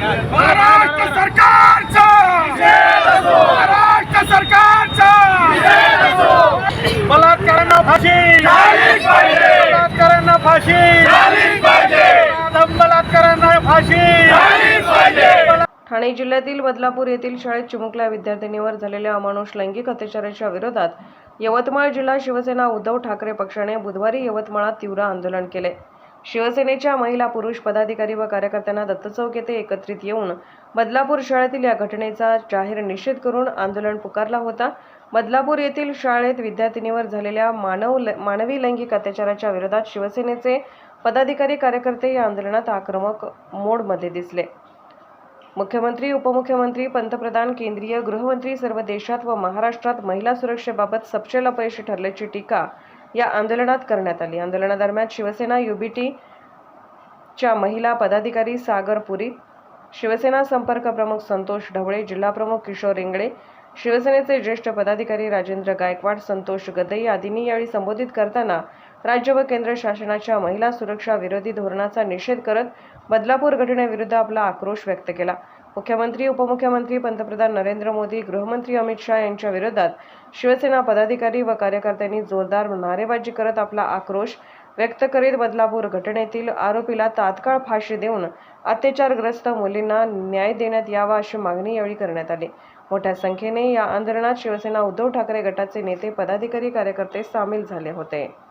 महाराष्ट्र सरकारचा! महाराष्ट्र सरकारचा! बलात्कारांना फाशी! बलात्कारांना फाशी! बलात्कारांना फाशी! ठाणे जिल्ह्यातील बदलापूर येथील शाळेत चिमुकल्या विद्यार्थिनीवर झालेल्या अमानुष लैंगिक अत्याचाराच्या विरोधात यवतमाळ जिल्हा शिवसेना उद्धव ठाकरे पक्षाने बुधवारी यवतमाळात तीव्र आंदोलन केले. शिवसेनेच्या महिला पुरुष पदाधिकारी व कार्यकर्त्यांना दत्तचौक येथे एकत्रित येऊन बदलापूर शाळेतील या घटनेचा जाहीर निषेध करून आंदोलन पुकारला होता. बदलापूर येथील शाळेत विद्यार्थिनीवर झालेल्या मानव मानवी लैंगिक अत्याचाराच्या विरोधात शिवसेनेचे पदाधिकारी कार्यकर्ते या आंदोलनात आक्रमक मोडमध्ये दिसले. मुख्यमंत्री उपमुख्यमंत्री पंतप्रधान केंद्रीय गृहमंत्री सर्व देशात व महाराष्ट्रात महिला सुरक्षेबाबत सपशेल अपयशी ठरल्याची टीका या आंदोलनात करण्यात आली. आंदोलनादरम्यान शिवसेना युबीटी च्या महिला पदाधिकारी सागर पुरी शिवसेना संपर्क प्रमुख संतोष ढवळे जिल्हाप्रमुख किशोर इंगळे शिवसेनेचे ज्येष्ठ पदाधिकारी राजेंद्र गायकवाड संतोष गदई आदींनी यावेळी संबोधित करताना राज्य व केंद्र शासनाच्या महिला सुरक्षा विरोधी धोरणाचा निषेध करत बदलापूर घटनेविरुद्ध आपला आक्रोश व्यक्त केला. मुख्यमंत्री उपमुख्यमंत्री पंतप्रधान नरेंद्र मोदी गृहमंत्री अमित शहा यांच्या विरोधात शिवसेना पदाधिकारी व कार्यकर्त्यांनी जोरदार नारेबाजी करत आपला आक्रोश व्यक्त करीत बदलापूर घटनेतील आरोपीला तात्काळ फाशी देऊन अत्याचारग्रस्त मुलींना न्याय देण्यात यावा अशी मागणी यावेळी करण्यात आली. मोठ्या संख्येने या आंदोलनात शिवसेना उद्धव ठाकरे गटाचे नेते पदाधिकारी कार्यकर्ते सामील झाले होते.